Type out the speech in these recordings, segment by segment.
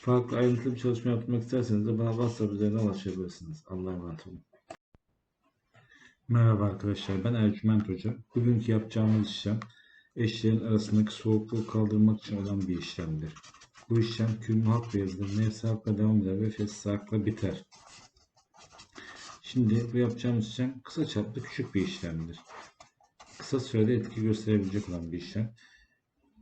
Farklı ayrıntılı bir çalışma yapmak isterseniz de bana WhatsApp üzerinden ulaşabilirsiniz. Allah'a emanet olun. Merhaba arkadaşlar, ben Ercüment Hoca. Bugünkü yapacağımız işlem eşlerin arasındaki soğukluğu kaldırmak için olan bir işlemdir. Bu işlem külmü halk beyazıdır, nefsi halkla devam eder ve fesli halkla biter. Şimdi bu yapacağımız işlem kısa çaplı küçük bir işlemdir. Kısa sürede etki gösterebilecek olan bir işlem.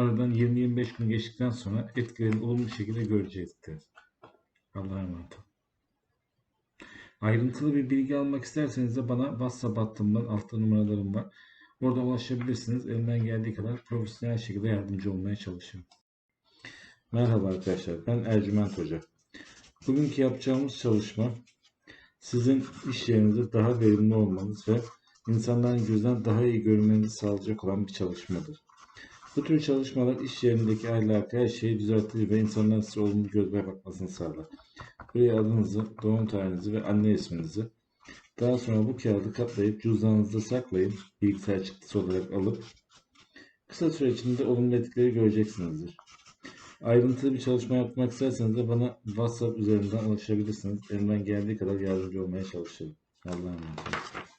aradan 20-25 gün geçtikten sonra etkilerini olumlu şekilde görecektir. Allah'a emanet. Ayrıntılı bir bilgi almak isterseniz de bana WhatsApp hattımdan altta numaralarım var. Orada ulaşabilirsiniz. Elimden geldiği kadar profesyonel şekilde yardımcı olmaya çalışıyorum. Merhaba arkadaşlar. Ben Ercüment Hoca. Bugünkü yapacağımız çalışma sizin iş yerinizde daha verimli olmanız ve insanların gözünden daha iyi görünmenizi sağlayacak olan bir çalışmadır. Bu tür çalışmalar iş yerindeki ahlakı her şeyi düzeltir ve insanların size olumlu gözle bakmasını sağlar. Buraya adınızı, doğum tarihinizi ve anne isminizi daha sonra bu kağıdı katlayıp cüzdanınızda saklayın, bilgisayar çıktısı olarak alıp kısa süre içinde olumlu etkileri göreceksinizdir. Ayrıntılı bir çalışma yapmak isterseniz de bana WhatsApp üzerinden ulaşabilirsiniz. Elimden geldiği kadar yardımcı olmaya çalışırım. Allah'a emanet olun.